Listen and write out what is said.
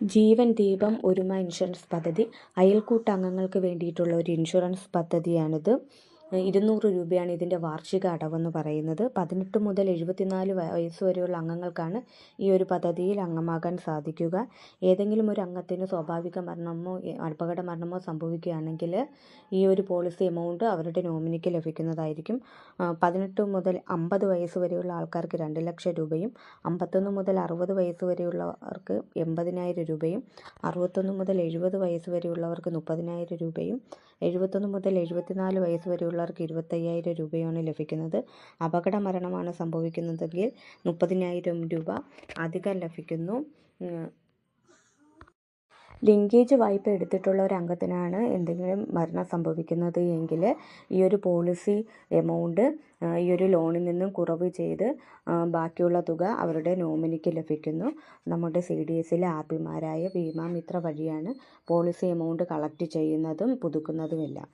ജീവൻ ദീപം ഒരുമ ഇൻഷുറൻസ് പദ്ധതി. അയൽക്കൂട്ട അംഗങ്ങൾക്ക് വേണ്ടിയിട്ടുള്ള ഒരു ഇൻഷുറൻസ് പദ്ധതിയാണിത്. ഇരുന്നൂറ് രൂപയാണ് ഇതിന്റെ വാർഷിക അടവെന്ന് പറയുന്നത്. പതിനെട്ട് മുതൽ എഴുപത്തിനാല് വയസ്സ് വരെയുള്ള അംഗങ്ങൾക്കാണ് ഈ ഒരു പദ്ധതിയിൽ അംഗമാകാൻ സാധിക്കുക. ഏതെങ്കിലും ഒരു അംഗത്തിന് സ്വാഭാവിക മരണമോ അപകട മരണമോ സംഭവിക്കുകയാണെങ്കിൽ ഈ ഒരു പോളിസി എമൗണ്ട് അവരുടെ നോമിനിക്ക് ലഭിക്കുന്നതായിരിക്കും. പതിനെട്ട് മുതൽ അമ്പത് വയസ്സ് വരെയുള്ള ആൾക്കാർക്ക് രണ്ട് ലക്ഷം രൂപയും അമ്പത്തൊന്ന് മുതൽ അറുപത് വയസ്സ് വരെയുള്ളവർക്ക് എൺപതിനായിരം രൂപയും അറുപത്തൊന്ന് മുതൽ എഴുപത് വയസ്സ് വരെയുള്ളവർക്ക് മുപ്പതിനായിരം രൂപയും എഴുപത്തൊന്ന് മുതൽ എഴുപത്തിനാല് വയസ്സ് വരെയുള്ളവർക്ക് ഇരുപത്തയ്യായിരം രൂപയാണ് ലഭിക്കുന്നത്. അപകട മരണമാണ് സംഭവിക്കുന്നതെങ്കിൽ മുപ്പതിനായിരം രൂപ അധികം ലഭിക്കുന്നു. ലിങ്കേജ് വായ്പ എടുത്തിട്ടുള്ള ഒരു അംഗത്തിനാണ് എന്തെങ്കിലും മരണം സംഭവിക്കുന്നത് എങ്കിൽ ഈ ഒരു പോളിസി എമൗണ്ട് ഈ ഒരു ലോണിൽ നിന്നും കുറവ് ചെയ്ത് ബാക്കിയുള്ള തുക അവരുടെ നോമിനിക്ക് ലഭിക്കുന്നു. നമ്മുടെ സി ഡി എസിലെ ആപ്പിമാരായ പിമാരായ ഭീമാമിത്ര വഴിയാണ് പോളിസി എമൗണ്ട് കളക്ട് ചെയ്യുന്നതും പുതുക്കുന്നതുമെല്ലാം.